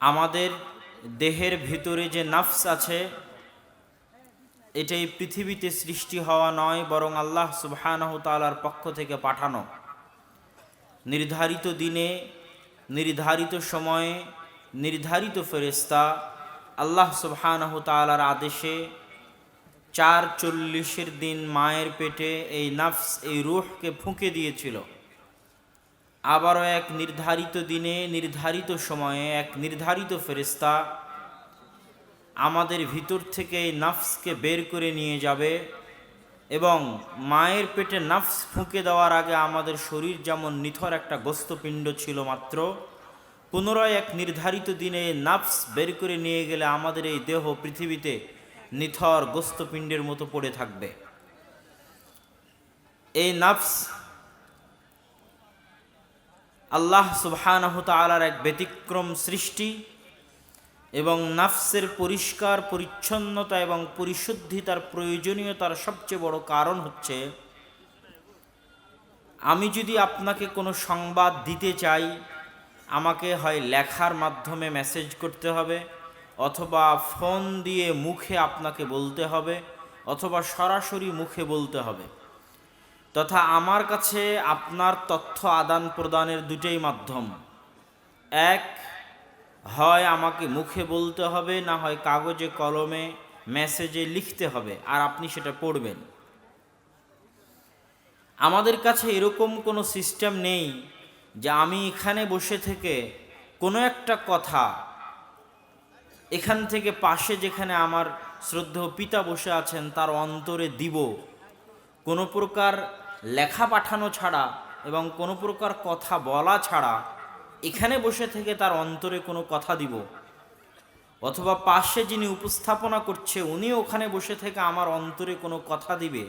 আমাদের দেহের ভিতরে যে নাফস আছে, এটাই পৃথিবীতে সৃষ্টি হওয়া নয়, বরং আল্লাহ সুবহানাহু তাআলার পক্ষ থেকে পাঠানো। নির্ধারিত দিনে, নির্ধারিত সময়ে, নির্ধারিত ফেরেস্তা আল্লাহ সুবহানাহু তাআলার আদেশে চার চল্লিশের দিন মায়ের পেটে এই নাফস, এই রুহকে ফুঁকে দিয়েছিল। আবারও এক নির্ধারিত দিনে, নির্ধারিত সময়ে এক নির্ধারিত ফেরিস্তা আমাদের ভিতর থেকে এই নাফসকে বের করে নিয়ে যাবে এবং মায়ের পেটে নাফস ফুঁকে দেওয়ার আগে আমাদের শরীর যেমন নিথর একটা গোস্তপিণ্ড ছিল মাত্র, পুনরায় এক নির্ধারিত দিনে নাফস বের করে নিয়ে গেলে আমাদের এই দেহ পৃথিবীতে নিথর গোস্তপিণ্ডের মতো পড়ে থাকবে। এই নাফস আল্লাহ সুবহানাহ তাআলার এক ব্যতিক্রম সৃষ্টি এবং নাফসের পরিষ্কার, পরিচ্ছন্নতা এবং পরিশুদ্ধিতার প্রয়োজনীয়তার সবচেয়ে বড় কারণ হচ্ছে, আমি যদি আপনাকে কোনো সংবাদ দিতে চাই, আমাকে হয় লেখার মাধ্যমে মেসেজ করতে হবে, অথবা ফোন দিয়ে মুখে আপনাকে বলতে হবে, অথবা সরাসরি মুখে বলতে হবে। তথা আমার কাছে আপনার তথ্য আদান প্রদানের দুটোই মাধ্যম। এক, হয় আমাকে মুখে বলতে হবে, না হয় কাগজে, কলমে, মেসেজে লিখতে হবে, আর আপনি সেটা পড়বেন। আমাদের কাছে এরকম কোনো সিস্টেম নেই যে আমি এখানে বসে থেকে কোনো একটা কথা এখান থেকে পাশে যেখানে আমার শ্রদ্ধেয় পিতা বসে আছেন, তার অন্তরে দিব। কোনো প্রকার লেখা পাঠানো ছাড়া এবং কোনো প্রকার কথা বলা ছাড়া এখানে বসে থেকে তার অন্তরে কোনো কথা দিব। অথবা পাশে যিনি উপস্থাপনা করছে, উনি ওখানে বসে থেকে আমার অন্তরে কোনো কথা দিবে।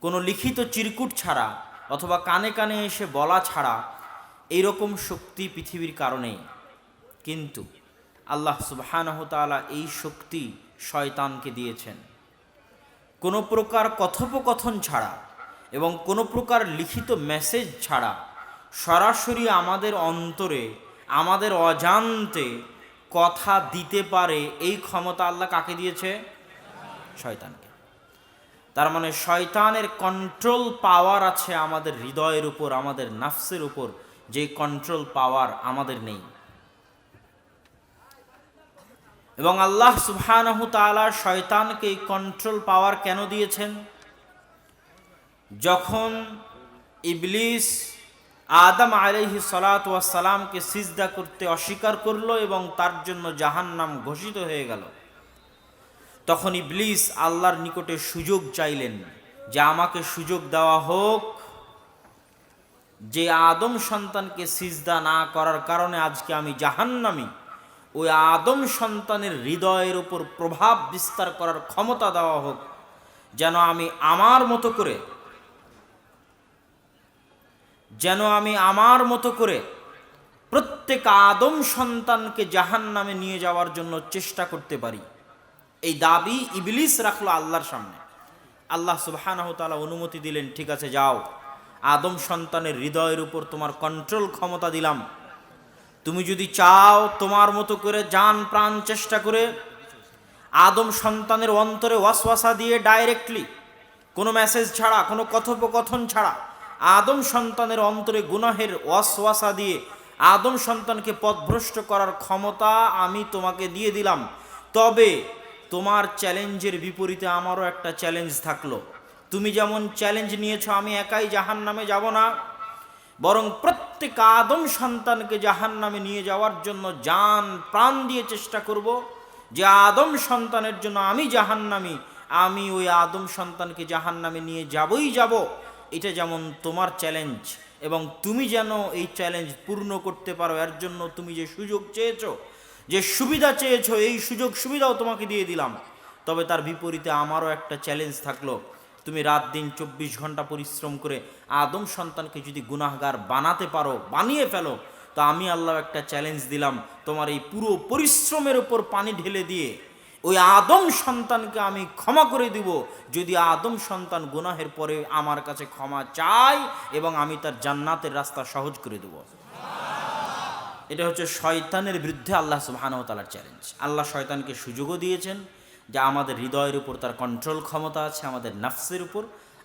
কোনো লিখিত চিরকুট ছাড়া অথবা কানে কানে এসে বলা ছাড়া এইরকম শক্তি পৃথিবীর কারণেই কিন্তু আল্লাহ সুবহানাহু তাআলা এই শক্তি শয়তানকে দিয়েছেন। কোনো প্রকার কথোপকথন ছাড়া এবং কোনো প্রকার লিখিত মেসেজ ছাড়া সরাসরি আমাদের অন্তরে, আমাদের অজান্তে কথা দিতে পারে এই ক্ষমতা আল্লাহ কাকে দিয়েছে? শয়তানকে। তার মানে শয়তানের কন্ট্রোল পাওয়ার আছে আমাদের হৃদয়ের উপর, আমাদের নাফসের উপর, যে কন্ট্রোল পাওয়ার আমাদের নেই। এবং আল্লাহ সুবহানাহু শয়তানকে এই কন্ট্রোল পাওয়ার কেন দিয়েছেন? যখন ইবলিস আদম আলাইহি সালামকে সিজদা করতে অস্বীকার করল এবং তার জন্য জাহান্নাম ঘোষিত হয়ে গেল, তখন ইবলিস আল্লাহর নিকটে সুযোগ চাইলেন যে আমাকে সুযোগ দেওয়া হোক যে আদম সন্তানকে সিজদা না করার কারণে আজকে আমি জাহান্নামি। ওই আদম সন্তানের হৃদয়ের উপর প্রভাব বিস্তার করার ক্ষমতা দেওয়া হোক, যেন আমি আমার মতো করে যেন আমি আমার মতো করে প্রত্যেক আদম সন্তানকে জাহান নামে নিয়ে যাওয়ার জন্য চেষ্টা করতে পারি। এই দাবি ইবলিস রাখল আল্লাহর সামনে। আল্লাহ সুবহানাহু তাআলা অনুমতি দিলেন, ঠিক আছে, যাও। আদম সন্তানের হৃদয়ের উপর তোমার কন্ট্রোল ক্ষমতা দিলাম। তুমি যদি চাও তোমার মতো করে যান প্রাণ চেষ্টা করে আদম সন্তানের অন্তরে ওয়াসওয়াসা দিয়ে ডাইরেক্টলি কোনো মেসেজ ছাড়া, কোনো কথোপকথন ছাড়া আদম সন্তানের অন্তরে গুনাহের ওয়াসওয়াসা দিয়ে আদম সন্তানকে পথভ্রষ্ট করার ক্ষমতা আমি তোমাকে দিয়ে দিলাম। তবে তোমার চ্যালেঞ্জের বিপরীতে আমারও একটা চ্যালেঞ্জ থাকল। তুমি যেমন চ্যালেঞ্জ নিয়েছো, আমি একাই জাহান নামে যাব না। বরং প্রত্যেক আদম সন্তানকে জাহান নামে নিয়ে যাওয়ার জন্য জান, প্রাণ দিয়ে চেষ্টা করব যে আদম সন্তানের জন্য আমি জাহান্নামি, আমি ওই আদম সন্তানকে জাহান নামে নিয়ে যাবই যাব। এটা যেমন তোমার চ্যালেঞ্জ এবং তুমি যেন এই চ্যালেঞ্জ পূর্ণ করতে পারো, এর জন্য তুমি যে সুযোগ চেয়েছো, যে সুবিধা চেয়েছো, এই সুযোগ সুবিধাও তোমাকে দিয়ে দিলাম। তবে তার বিপরীতে আমারও একটা চ্যালেঞ্জ থাকল। তুমি রাত দিন চব্বিশ ঘণ্টা পরিশ্রম করে আদম সন্তানকে যদি গুনাহগার বানাতে পারো, বানিয়ে ফেলো, তো আমি আল্লাহ একটা চ্যালেঞ্জ দিলাম তোমার এই পুরো পরিশ্রমের ওপর পানি ঢেলে দিয়ে। ওই আদম সন্তানকে আমি ক্ষমা করে দিব। যদি আদম সন্তান গুনাহের পরে আমার কাছে ক্ষমা চাই এবং আমি তার জান্নাতের রাস্তা সহজ করে দেব। এটা হচ্ছে শয়তানের বিরুদ্ধে আল্লাহ সুবাহানতালার চ্যালেঞ্জ আল্লাহ শয়তানকে সুযোগও দিয়েছেন যে আমাদের হৃদয়ের উপর তার কন্ট্রোল ক্ষমতা আছে, আমাদের নাফসের উপর।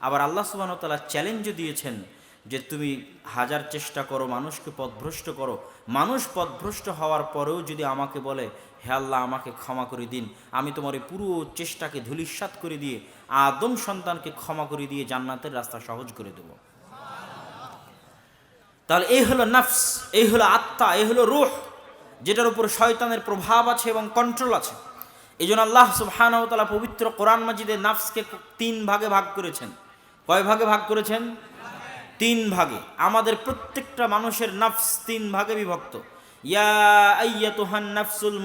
আবার আল্লাহ সুবাহতালার চ্যালেঞ্জও দিয়েছেন যে তুমি হাজার চেষ্টা করো, মানুষকে পথভ্রষ্ট করো। মানুষ পথভ্রষ্ট হওয়ার পরেও যদি আমাকে বলে, হে আল্লাহ, আমাকে ক্ষমা করে দিন। আমি তোমার এই পুরো চেষ্টাকে ধুলিস্বাত করে দিয়ে আদম সন্তানকে ক্ষমা করে দিয়ে জান্নাতের রাস্তা সহজ করে দেবো। তাহলে এই হলো নফস, এই হলো আত্মা, এই হলো রুহ, যেটার উপর শয়তানের প্রভাব আছে এবং কন্ট্রোল আছে। এই জন্য আল্লাহ সুবহানাহু পবিত্র কোরআন মাজিদে নাফসকে তিন ভাগে ভাগ করেছেন। কয় ভাগে ভাগ করেছেন? তিন ভাগে, আমাদের প্রত্যেকটা মানুষের নফস তিন ভাগে বিভক্ত। ইয়া নাফসুল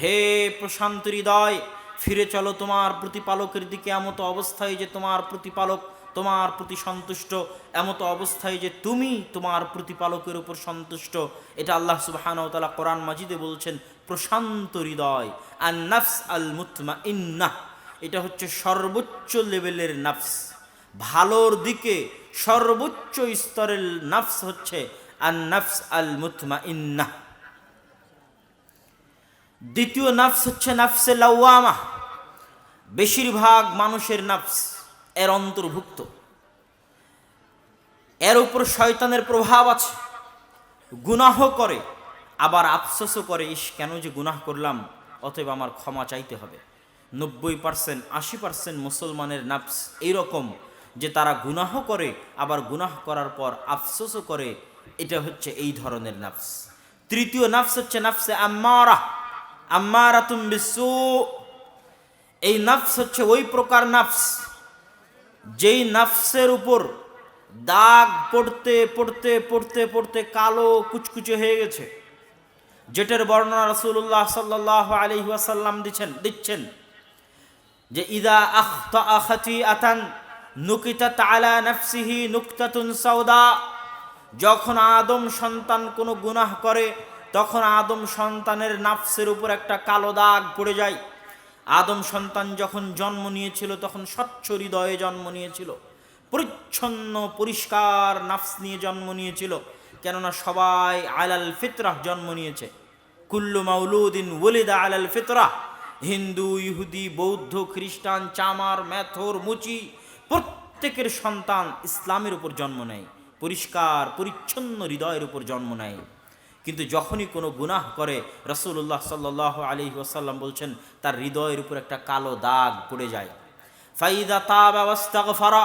হে প্রশান্ত হৃদয়, ফিরে চলো তোমার প্রতিপালকের দিকে, এমত অবস্থায় যে তোমার প্রতিপালক তোমার প্রতি সন্তুষ্ট, এমত অবস্থায় যে তুমি তোমার প্রতিপালকের উপর সন্তুষ্ট। এটা আল্লাহ সুবাহানও তালা কোরআন মাজিদে বলছেন, প্রশান্ত হৃদয় আর নাফস আল মুতমা ইন্নাহ এটা হচ্ছে সর্বোচ্চ লেভেলের নাফস। ভালোর দিকে সর্বোচ্চ স্তরের নাফস হচ্ছে আর নাফস আল মুতমা ইন্নাহ দ্বিতীয় নাফস হচ্ছে নাফসে লাউয়ামা বেশিরভাগ মানুষের নাফস এর অন্তর্ভুক্ত। এর উপর শয়তানের প্রভাব আছে। গুনাহ করে, আবার আফসোসও করে ইস কেন যে গুনাহ করলাম? অতএব আমার ক্ষমা চাইতে হবে। নব্বই পার্সেন্ট আশি পার্সেন্ট মুসলমানের নাফস এইরকম যে তারা গুনাহ করে, আবার গুনাহ করার পর আফসোসও করে, এটা হচ্ছে এই ধরনের নাফস। তৃতীয় নাফস হচ্ছে নাফসে আম্মারা। আম্মারাতুম বিসু। এই নাফস হচ্ছে ওই প্রকার নাফস যেই নাফসের উপর দাগ পড়তে পড়তে পড়তে পড়তে কালো কুচকুচে হয়ে গেছে। যেটার বর্ণনা রসুল্লাহ সাল্লাহ আলি ওয়াসাল্লাম দিচ্ছেন দিচ্ছেন। যে ইদা আখতা আতান নুকিতা তালা নফসিহি নুকতাতুন সৌদা যখন আদম সন্তান কোনো গুনাহ করে, তখন আদম সন্তানের নাফসের উপর একটা কালো দাগ পড়ে যায়। আদম সন্তান যখন জন্ম নিয়েছিল, তখন স্বচ্ছ হৃদয়ে জন্ম নিয়েছিল। পরিচ্ছন্ন, পরিষ্কার নাফস নিয়ে জন্ম নিয়েছিল। কেননা সবাই আলাল ফিতরাহ জন্ম নিয়েছে। কুল্লু মাউলুদ্দিন ওলিদা আলাল ফিতরাহ। হিন্দু, ইহুদি, বৌদ্ধ, খ্রিস্টান, চামার, ম্যাথর, মুচি, প্রত্যেকের সন্তান ইসলামের উপর জন্ম নেয়, পরিষ্কার, পরিচ্ছন্ন হৃদয়ের উপর জন্ম নেয়। কিন্তু যখনই কোনো গুনাহ করে রসুল্লাহ সাল্লাহ আলী ওসাল্লাম বলছেন, তার হৃদয়ের উপর একটা কালো দাগ পড়ে যায়। ফাইদা তা ব্যবস্থা ফারা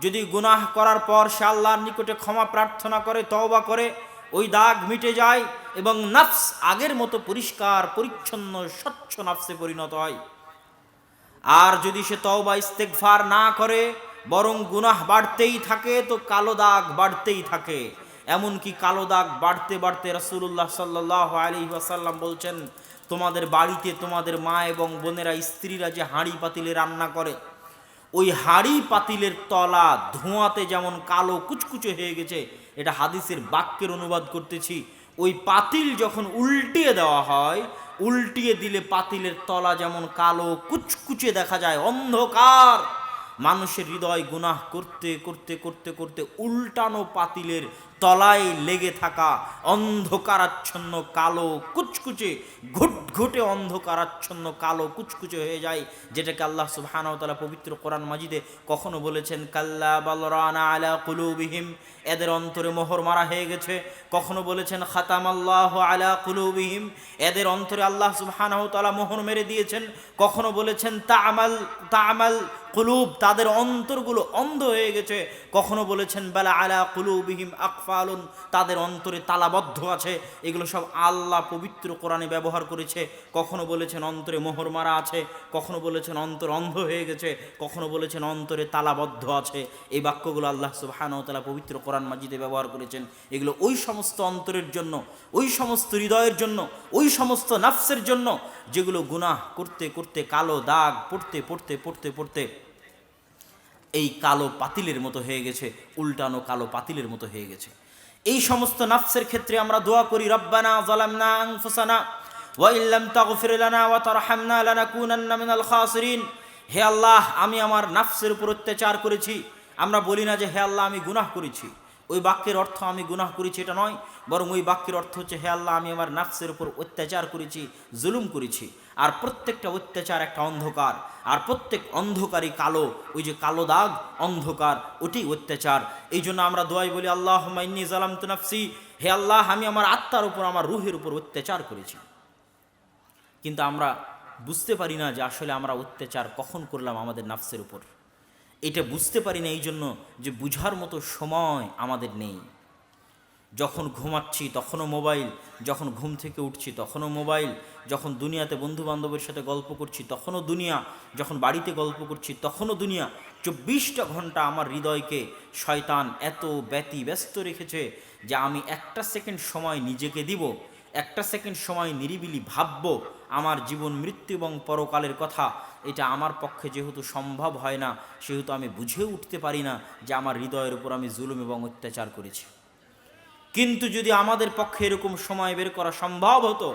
যদি গুনাহ করার পর সে আল্লাহর নিকটে ক্ষমা প্রার্থনা করে, তওবা করে, ওই দাগ মিটে যায় এবং নাফস আগের মতো পরিষ্কার, পরিচ্ছন্ন, স্বচ্ছ নাফসে পরিণত হয়। আর যদি সে তওবা ইস্তেকফার না করে, বরং গুনাহ বাড়তেই থাকে, তো কালো দাগ বাড়তেই থাকে। এমনকি কালো দাগ বাড়তে বাড়তে রসুল্লাহ সাল্লাহ আলী ওয়াসাল্লাম বলছেন, তোমাদের বাড়িতে তোমাদের মা এবং বোনেরা, স্ত্রীরা যে হাঁড়ি পাতিলে রান্না করে, ওই হাঁড়ি পাতিলের তলা ধোঁয়াতে যেমন কালো কুচকুচে হয়ে গেছে, এটা হাদিসের বাক্যের অনুবাদ করতেছি। ওই পাতিল যখন উল্টিয়ে দেওয়া হয়, উল্টিয়ে দিলে পাতিলের তলা যেমন কালো, কুচকুচে দেখা যায় অন্ধকার। মানুষের হৃদয় গুনাহ করতে করতে করতে করতে উল্টানো পাতিলের তলায় লেগে থাকা অন্ধকারাচ্ছন্ন কালো কুচকুচে, ঘুটঘুটে অন্ধকারাচ্ছন্ন কালো কুচকুচে হয়ে যায়, যেটাকে আল্লাহ সুবহানাহু পবিত্র কোরআন মাজিদে কখনো বলেছেন, কাল্লা বালরানা আলা কুলুবিহিম এদের অন্তরে মোহর মারা হয়ে গেছে। কখনো বলেছেন খাতাম আল্লাহ আলা কুলুবিহিম এদের অন্তরে আল্লাহ সুবহানাহু তাআলা মোহর মেরে দিয়েছেন। কখনো বলেছেন, তামাল তামাল কুলুব তাদের অন্তরগুলো অন্ধ হয়ে গেছে। কখনো বলেছেন, বেলা আলা কুলুবিহিম আকফালুন তাদের অন্তরে তালাবদ্ধ আছে। এগুলো সব আল্লাহ পবিত্র কোরআনে ব্যবহার করেছে। কখনো বলেছেন অন্তরে মোহর মারা আছে, কখনো বলেছেন অন্তর অন্ধ হয়ে গেছে, কখনো বলেছেন অন্তরে তালাবদ্ধ আছে। এই বাক্যগুলো আল্লাহ তাআলা পবিত্র কোরআন মাজিদে ব্যবহার করেছেন। এগুলো ওই সমস্ত অন্তরের জন্য, ওই সমস্ত হৃদয়ের জন্য, ওই সমস্ত নাফসের জন্য যেগুলো গুনাহ করতে করতে, কালো দাগ পড়তে পড়তে পড়তে পড়তে এই কালো পাতিলের মতো হয়ে গেছে, উল্টানো কালো পাতিলের মতো হয়ে গেছে। এই সমস্ত নাফসের ক্ষেত্রে আমরা দোয়া করি, রব্বানা জালামনা আনফুসানা ওয়া ইল্লাম তাগফির লানা ওয়া তারহামনা লানাকুনান্না মিনাল খাসিরিন। হে আল্লাহ, আমি আমার নাফসের উপর অত্যাচার করেছি। আমরা বলি না যে, হে আল্লাহ, আমি গুনাহ করেছি। ওই বাক্যের অর্থ আমি গুনাহ করেছি, এটা নয়। বরং ওই বাক্যের অর্থ হচ্ছে, হে আল্লাহ, আমি আমার নাফসের উপর অত্যাচার করেছি, জুলুম করেছি। আর প্রত্যেকটা অত্যাচার একটা অন্ধকার। আর প্রত্যেক অন্ধকারই কালো, ওই যে কালো দাগ, অন্ধকার ওটি অত্যাচার। এই জন্য আমরা দোয়াই বলি আল্লাহ মাইনি জালাম তুনাফসি হে আল্লাহ, আমি আমার আত্মার উপর, আমার রুহের উপর অত্যাচার করেছি। কিন্তু আমরা বুঝতে পারি না যে আসলে আমরা অত্যাচার কখন করলাম আমাদের নাফসের উপর। এটা বুঝতে পারি না এই জন্য যে বুঝার মতো সময় আমাদের নেই। যখন ঘুমাচ্ছি, তখনও মোবাইল, যখন ঘুম থেকে উঠছি, তখনও মোবাইল, যখন দুনিয়াতে বন্ধু বান্ধবের সাথে গল্প করছি, তখনও দুনিয়া, যখন বাড়িতে গল্প করছি, তখনও দুনিয়া। চব্বিশটা ঘণ্টা আমার হৃদয়কে শয়তান এত ব্যতি ব্যস্ত রেখেছে যে আমি একটা সেকেন্ড সময় নিজেকে দিব, একটা সেকেন্ড সময় নিরিবিলি ভাববো আমার জীবন মৃত্যু এবং পরকালের কথা এটা আমার পক্ষে যেহেতু সম্ভব হয় না, সেহেতু আমি বুঝে উঠতে পারি না যে আমার হৃদয়ের উপর আমি জুলুম এবং অত্যাচার করেছি। কিন্তু যদি আমাদের পক্ষে এরকম সময় বের করা সম্ভব হতো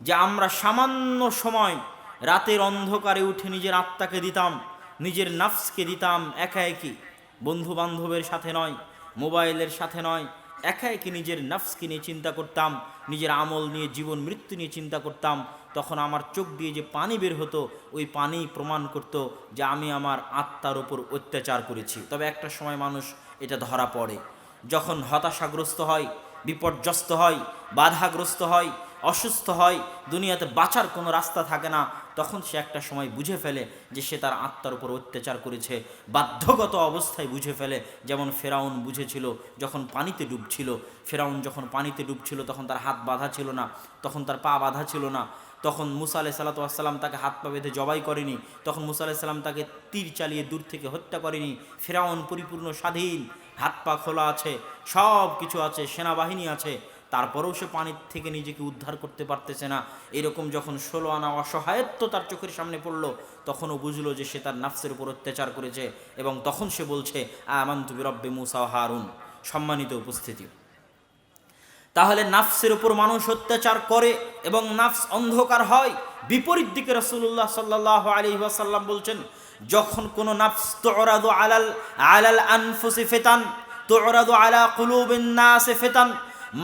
যে আমরা সামান্য সময় রাতের অন্ধকারে উঠে নিজের আত্মাকে দিতাম, নিজের নাফসকে দিতাম একা একই বন্ধু বান্ধবের সাথে নয়, মোবাইলের সাথে নয়, একা একই নিজের নাফসকে নিয়ে চিন্তা করতাম, নিজের আমল নিয়ে জীবন মৃত্যু নিয়ে চিন্তা করতাম তখন আমার চোখ দিয়ে যে পানি বের হতো, ওই পানি প্রমাণ করত যে আমি আমার আত্মার উপর অত্যাচার করেছি। তবে একটা সময় মানুষ এটা ধরা পড়ে। যখন হতাশাগ্রস্ত হয়, বিপর্যস্ত হয়, বাধাগ্রস্ত হয়, অসুস্থ হয়, দুনিয়াতে বাঁচার কোনো রাস্তা থাকে না, তখন সে একটা সময় বুঝে ফেলে যে সে তার আত্মার উপর অত্যাচার করেছে। বাধ্যগত অবস্থায় বুঝে ফেলে, যেমন ফেরাউন বুঝেছিল যখন পানিতে ডুবছিল। ফেরাউন যখন পানিতে ডুবছিল, তখন তার হাত বাঁধা ছিল না, তখন তার পা বাঁধা ছিল না। তখন মুসা আলাহ সাল্লাতাম তাকে হাত পা বেঁধে জবাই করেনি। তখন মুসা আলাহ সাল্লাম তাকে তীর চালিয়ে দূর থেকে হত্যা করেনি। ফেরাউন পরিপূর্ণ স্বাধীন, হাত পা খোলা আছে, সব কিছু আছে, সেনাবাহিনী আছে। তারপরেও সে পানির থেকে নিজেকে উদ্ধার করতে পারতেছে না। এরকম যখন ষোলো আনা অসহায়ত্ব তার চোখের সামনে পড়ল, তখনও বুঝলো যে সে তার নাফসের উপর অত্যাচার করেছে এবং তখন সে বলছে, আমান্তু রব্বে মুসা হারুন। সম্মানিত উপস্থিতি। তাহলে নাফসের উপর মানুষ অত্যাচার করে এবং নাফস অন্ধকার হয়। বিপরীত দিকে রসুল্লাহ সাল্লাহ আলী ওয়াসাল্লাম বলছেন, যখন কোনো নাফস, তোরাদু আলাল আলাল আনফুসি ফেতান, তোরাদু আলা কুলুবিন নাসে ফেতান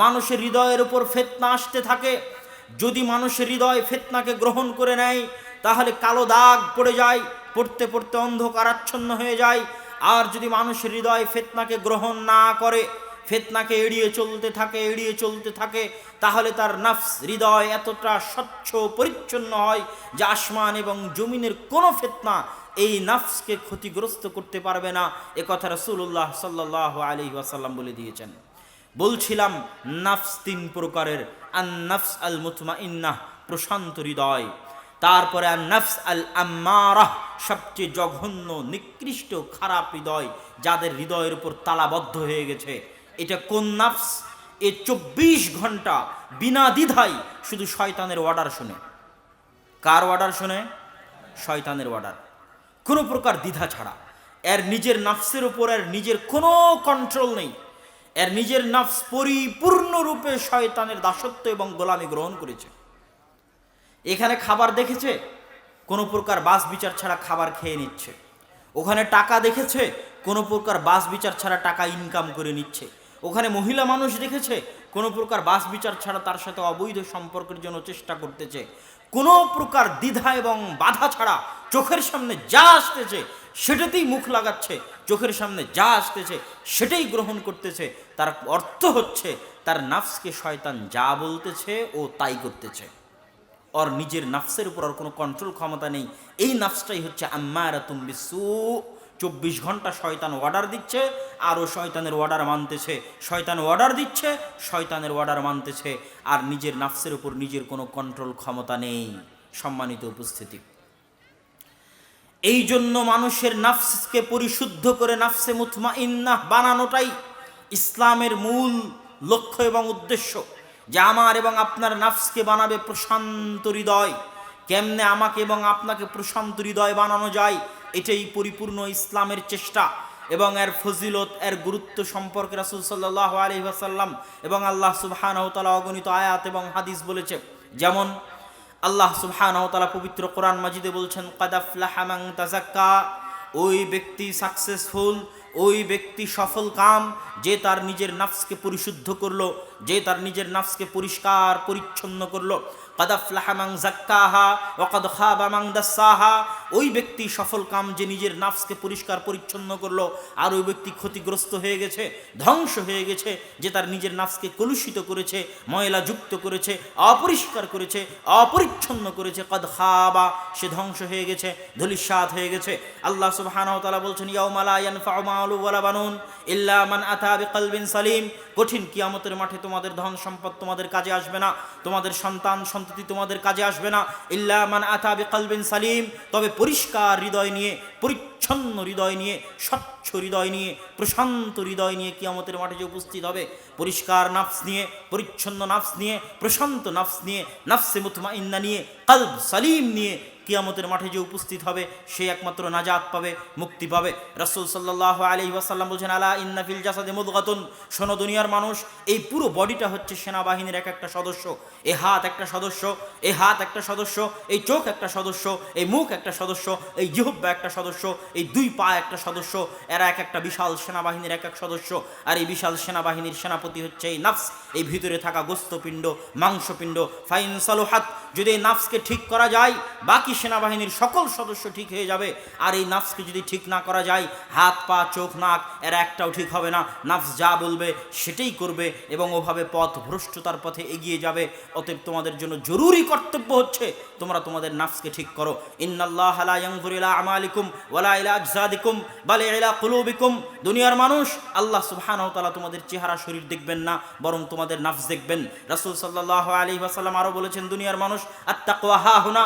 মানুষের হৃদয়ের উপর ফেতনা আসতে থাকে। যদি মানুষের হৃদয় ফেতনাকে গ্রহণ করে নেয়, তাহলে কালো দাগ পড়ে যায়, পড়তে পড়তে অন্ধকারাচ্ছন্ন হয়ে যায়। আর যদি মানুষের হৃদয় ফেতনাকে গ্রহণ না করে ফেতনাকে এড়িয়ে চলতে থাকে, এড়িয়ে চলতে থাকে, তাহলে তার নাফস হৃদয় এতটা স্বচ্ছ পরিচ্ছন্ন হয় যে আসমান এবং জমিনের কোনো ফেতনা এই নাফসকে ক্ষতিগ্রস্ত করতে পারবে না। এ কথা রসুল্লাহ সাল্লাহ আলী ওয়াসাল্লাম বলে দিয়েছেন। বলছিলাম, নাফস তিন প্রকারের আন নাফস আল মুতমা ইন্নাহ প্রশান্ত হৃদয়। তারপরে আর নাফস আল আম্মারাহ সবচেয়ে জঘন্য, নিকৃষ্ট, খারাপ হৃদয়, যাদের হৃদয়ের উপর তালাবদ্ধ হয়ে গেছে। এটা কোন নাফস? এ চব্বিশ ঘণ্টা বিনা দ্বিধায় শুধু শয়তানের অর্ডার শুনে। কার অর্ডার শুনে? শয়তানের অর্ডার কোনো প্রকার দ্বিধা ছাড়া। এর নিজের নাফসের উপর এর নিজের কোনো কন্ট্রোল নেই। এর নিজের নাফস পরিপূর্ণরূপে শয়তানের দাসত্ব এবং গোলামি গ্রহণ করেছে। এখানে খাবার দেখেছে? কোনো প্রকার বাস বিচার ছাড়া খাবার খেয়ে নিচ্ছে। ওখানে টাকা দেখেছে? কোনো প্রকার বাস বিচার ছাড়া টাকা ইনকাম করে নিচ্ছে। ওখানে মহিলা মানুষ রেখেছে, কোনো প্রকার বাস বিচার ছাড়া তার সাথে অবৈধ সম্পর্কের জন্য চেষ্টা করতেছে। কোনো প্রকার দ্বিধা এবং বাধা ছাড়া চোখের সামনে যা আসতেছে, সেটাতেই মুখ লাগাচ্ছে। চোখের সামনে যা আসতেছে, সেটাই গ্রহণ করতেছে। তার অর্থ হচ্ছে, তার নাফসকে শয়তান যা বলতেছে ও তাই করতেছে। ওর নিজের নাফসের উপর আর কোনো কন্ট্রোল ক্ষমতা নেই। এই নাফসটাই হচ্ছে আম্মারা তুমি সু চব্বিশ ঘণ্টা শয়তান অর্ডার দিচ্ছে, আরও শয়তানের অর্ডার মানতেছে। শয়তান অর্ডার দিচ্ছে, শয়তানের অর্ডার মানতেছে। আর নিজের নাফসের উপর নিজের কোনো কন্ট্রোল ক্ষমতা নেই। সম্মানিত উপস্থিতি। এই জন্য মানুষের নাফসকে পরিশুদ্ধ করে নাফসে মুতমা ইন্নাহ বানানোটাই ইসলামের মূল লক্ষ্য এবং উদ্দেশ্য। যে আমার এবং আপনার নাফসকে বানাবে প্রশান্ত হৃদয়। কেমনে আমাকে এবং আপনাকে প্রশান্ত হৃদয় বানানো যায়? এটাই পরিপূর্ণ ইসলামের চেষ্টা এবং এর ফজিলত, এর গুরুত্ব সম্পর্কে রাসুল সাল্লাহ আলহি আসাল্লাম এবং আল্লাহ সুবাহানহতালা অগণিত আয়াত এবং হাদিস বলেছে। যেমন, আল্লাহ সুবহানাহতালা পবিত্র কোরআন মাজিদে বলছেন কাদাফলাহামাং তাজাক্কা ওই ব্যক্তি সাকসেসফুল, ওই ব্যক্তি সফল কাম, যে তার নিজের নাফসকে পরিশুদ্ধ করল, যে তার নিজের নাফসকে পরিষ্কার, পরিচ্ছন্ন করল। কদাফলাহা মাং জাক্কাহা ওকদ খাবা মাং দাসাহা ওই ব্যক্তি সফল কাম যে নিজের নাফসকে পরিষ্কার পরিচ্ছন্ন করল, আর ওই ব্যক্তি ক্ষতিগ্রস্ত হয়ে গেছে, ধ্বংস হয়ে গেছে, যে তার নিজের নাফসকে কলুষিত করেছে, ময়লা যুক্ত করেছে, অপরিষ্কার করেছে, অপরিচ্ছন্ন করেছে, কদ খাবা, সে ধ্বংস হয়ে গেছে ধলিস্বাদ হয়ে গেছে। আল্লাহ সুবহানাহু ওয়া বলছেন ইয়াউমালা ইয়ানফাউ মালু বানুন ইল্লা মান সালিম। কঠিন কিয়ামতের মাঠে তোমাদের ধন সম্পদ তোমাদের কাজে আসবে না, তোমাদের সন্তান সন্ততি তোমাদের কাজে আসবে না। ইল্লা মান আতা বিকলবিন সালিম। তবে পরিষ্কার হৃদয় নিয়ে, পরিচ্ছন্ন হৃদয় নিয়ে, স্বচ্ছ হৃদয় নিয়ে, প্রশান্ত হৃদয় নিয়ে কিয়ামতের মাঠে যে উপস্থিত হবে, পরিষ্কার নাফস নিয়ে, পরিচ্ছন্ন নাফস নিয়ে, প্রশান্ত নাফস নিয়ে, নাফসে মুথমা ইন্দা নিয়ে কাল সালিম নিয়ে কিয়ামতের মাঠে যে উপস্থিত হবে, সে একমাত্র নাজাত পাবে, মুক্তি পাবে। রসুল সাল্লাহ আলী ওয়াসাল্লাম বলছেন, আলা ইন্নাফিল জাসাদে মুদগাতুন। শোনো দুনিয়ার মানুষ, এই পুরো বডিটা হচ্ছে সেনাবাহিনীর এক একটা সদস্য। এ হাত একটা সদস্য এই হাত একটা সদস্য, এই চোখ একটা সদস্য, এই মুখ একটা সদস্য, এই জিহব্বা একটা সদস্য, এই দুই পা একটা সদস্য। এরা এক একটা বিশাল সেনাবাহিনীর এক এক সদস্য। আর এই বিশাল সেনাবাহিনীর সেনাপতি হচ্ছে এই নাফস। এই ভিতরে থাকা গোস্তপিণ্ড মাংসপিণ্ড ফাইন সালোহাত। যদি এই নাফসকে ঠিক করা যায়, বাকি সেনাবাহিনীর সকল সদস্য ঠিক হয়ে যাবে। আর এই নাফসকে যদি ঠিক না করা যায়, হাত, পা, চোখ, নাক, এর একটাও ঠিক হবে না। নাফস যা বলবে সেটাই করবে এবং ওভাবে পথ ভ্রষ্টতার পথে এগিয়ে যাবে। অতএব তোমাদের জন্য জরুরি কর্তব্য হচ্ছে, তোমরা তোমাদের নাফসকে ঠিক করো। ইন্নাল্লাহ লা ওয়ালা ইলা আজসাদিকুম, বাল ইলা কুলুবিকুম। দুনিয়ার মানুষ, আল্লাহ সুবহানাহু তাআলা তোমাদের চেহারা শরীর দেখবেন না, বরং তোমাদের নাফস দেখবেন। রাসূল সাল্লাল্লাহু আলাইহি ওয়াসাল্লাম আরও বলেছেন, দুনিয়ার মানুষ, আত্তাকওয়া, হা হুনা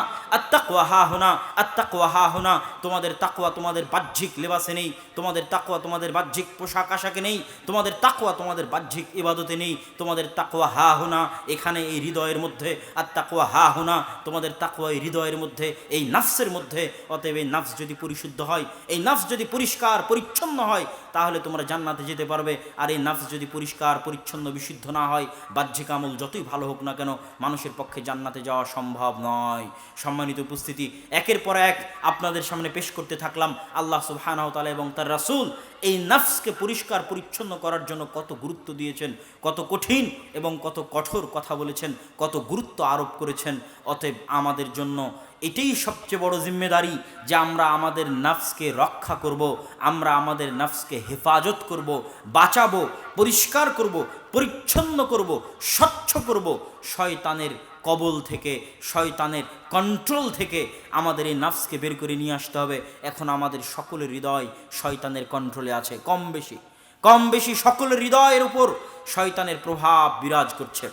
আত্তাকওয়া হা হুনা আত্তাকওয়া হা হুনা। তোমাদের তাকওয়া তোমাদের বাহ্যিক লেবাসে নেই, তোমাদের তাকওয়া তোমাদের বাহ্যিক পোশাক আশাকে নেই, তোমাদের তাকওয়া তোমাদের বাহ্যিক ইবাদতে নেই, তোমাদের তাকওয়া হা হুনা, এখানে এই হৃদয়ের মধ্যে আত্তাকওয়া হা হুনা, তোমাদের তাকওয়া এই হৃদয়ের মধ্যে, এই নাফসের মধ্যে, অতএব এই নাফস যদি পরিশুদ্ধ হয়, এই নাফস যদি পরিষ্কার, পরিচ্ছন্ন হয় তাহলে তোমরা জান্নাতে যেতে পারবে। আর এই নাফস যদি পরিষ্কার, পরিচ্ছন্ন, বিশুদ্ধ না হয়, বাহ্যিক আমল যতই ভালো হোক না কেন, মানুষের পক্ষে জান্নাতে যাওয়া সম্ভব নয়। সম্মানিত উপস্থিতি, একের পর এক আপনাদের সামনে পেশ করতে থাকলাম আল্লাহ সুবহানাহু তাআলা এবং তার রাসূল। এই নাফসকে পরিষ্কার, পরিচ্ছন্ন করার জন্য কত গুরুত্ব দিয়েছেন, কত কঠিন এবং কত কঠোর কথা বলেছেন, কত গুরুত্ব আরোপ করেছেন। অতএব আমাদের জন্য এটাই সবচেয়ে বড় জিম্মেদারি যে আমরা আমাদের নাফসকে রক্ষা করব, আমরা আমাদের নাফসকে হেফাজত করব, বাঁচাবো, পরিষ্কার করব, পরিচ্ছন্ন করব, স্বচ্ছ করব। শয়তানের কবল থেকে, শয়তানের কন্ট্রোল থেকে আমাদের এই নাফসকে বের করে নিয়ে আসতে হবে। এখন আমাদের সকলের হৃদয় শয়তানের কন্ট্রোলে আছে, কম বেশি। কম বেশি সকলের হৃদয়ের উপর শয়তানের প্রভাব বিরাজ করছে।